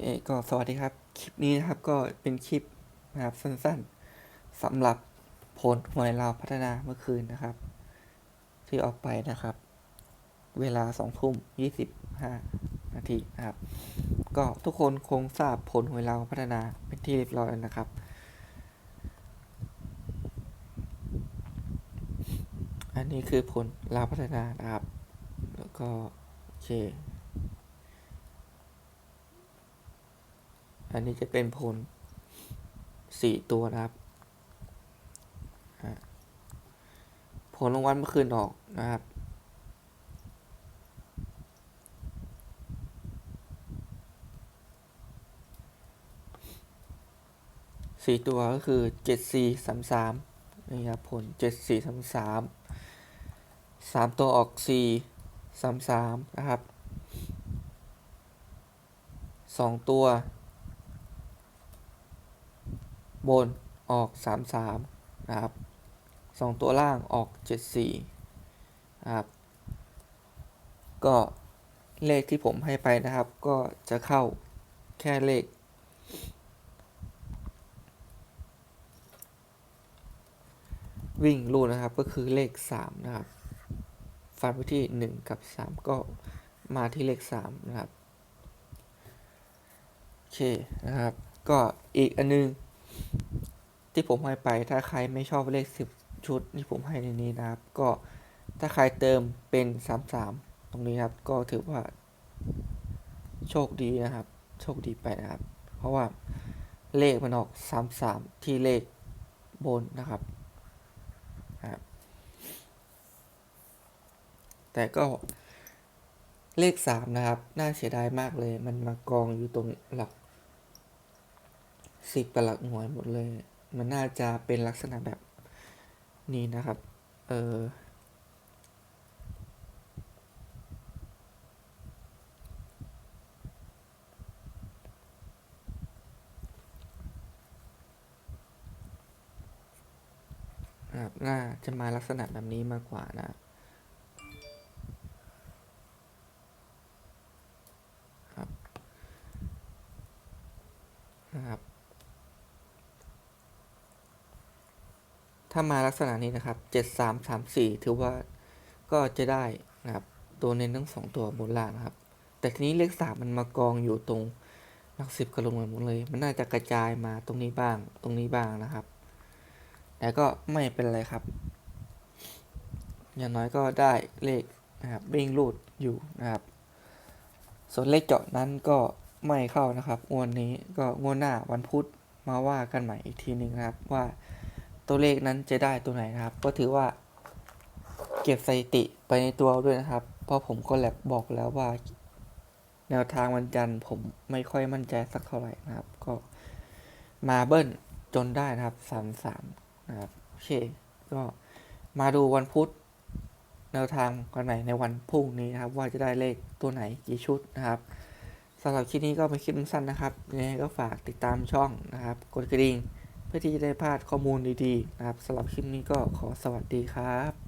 เคก็สวัสดีครับ คลิปนี้นะครับก็เป็นคลิปนะครับสั้นๆสำหรับผลหวยเราวพัฒนาเมื่อคืนนะครับ ที่ออกไปนะครับ เวลาสองทุ่มยี่สิบห้านาทีนะครับ ก็ทุกคนคงทราบผลหวยเราวพัฒนาเป็นที่เรียบร้อยแล้วนะครับ อันนี้คือผลลาวพัฒนานะครับ แล้วก็โอเค อันนี้จะเป็นผลสี่ตัวนะครับผลรางวัลเมื่อคืนออกนะครับ สี่ตัวก็คือเจ็ดสี่สามสามนี่ครับผลเจ็ดสี่สามสามสามตัวออกสี่สามสามนะครับสองตัว บนออกสามสามนะครับสองตัวล่างออกเจ็ดสี่นะครับ ก็เลขที่ผมให้ไปนะครับ ก็จะเข้าแค่เลข วิ่งรูดนะครับก็คือเลขสามนะครับ ฟันไปที่หนึ่งกับสามก็มาที่เลขสามนะครับ โอเคนะครับ ก็อีกอันนึง ที่ผมให้ไปถ้าใครไม่ชอบเลขสิบชุดที่ผมให้ในนี้นะครับ ก็ถ้าใครเติมเป็นสามสามตรงนี้ครับ ก็ถือว่า โชคดีนะครับ โชคดีไปนะครับ เพราะว่าเลขมันออกสามสามที่เลขบนนะครับครับ แต่ก็เลขสามนะครับ น่าเสียดายมากเลย มันมากองอยู่ตรงหลัก สิบกับหลักหน่วยหมดเลย มันน่าจะเป็นลักษณะแบบนี้นะครับ เออนะครับน่าจะมาลักษณะแบบนี้มากกว่านะ ครับ นะครับ ถ้ามาลักษณะนี้นะครับเจ็ดสามสามสี่ถือว่าก็จะได้นะครับ ตัวเน้นทั้งสองตัวบนล่างนะครับ แต่ทีนี้เลขสามมันมากองอยู่ตรงหลักสิบกับลงมาหมดเลย มันน่าจะกระจายมาตรงนี้บ้าง ตรงนี้บ้างนะครับ แต่ก็ไม่เป็นไรครับ อย่างน้อยก็ได้เลขนะครับวิ่งรูดอยู่นะครับ ส่วนเลขเจาะนั้นก็ไม่เข้านะครับงวดนี้ก็งวดหน้าวันพุธมาว่ากันใหม่อีกทีหนึ่งนะครับว่า ตัวเลขนั้นจะได้ตัวไหนนะครับ ก็ถือว่า เก็บสถิติไปในตัวด้วยนะครับ เพราะผมก็แลบบอกแล้วว่า แนวทางวันจันทร์ผมไม่ค่อยมั่นใจสักเท่าไหร่นะครับ ก็มาเบิ้ลจนได้นะครับสามสามนะครับโอเคก็มาดูวันพุธแนวทางกันใหม่ในวันพรุ่งนี้นะครับ ว่าจะได้เลขตัวไหนกี่ชุดนะครับสำหรับคลิปนี้ก็เป็นคลิปสั้นนะครับยังไงก็ฝากติดตามช่องนะครับ กดกระดิ่ง เพื่อที่จะได้พลาดข้อมูลดีๆนะครับสำหรับคลิปนี้ก็ขอสวัสดีครับ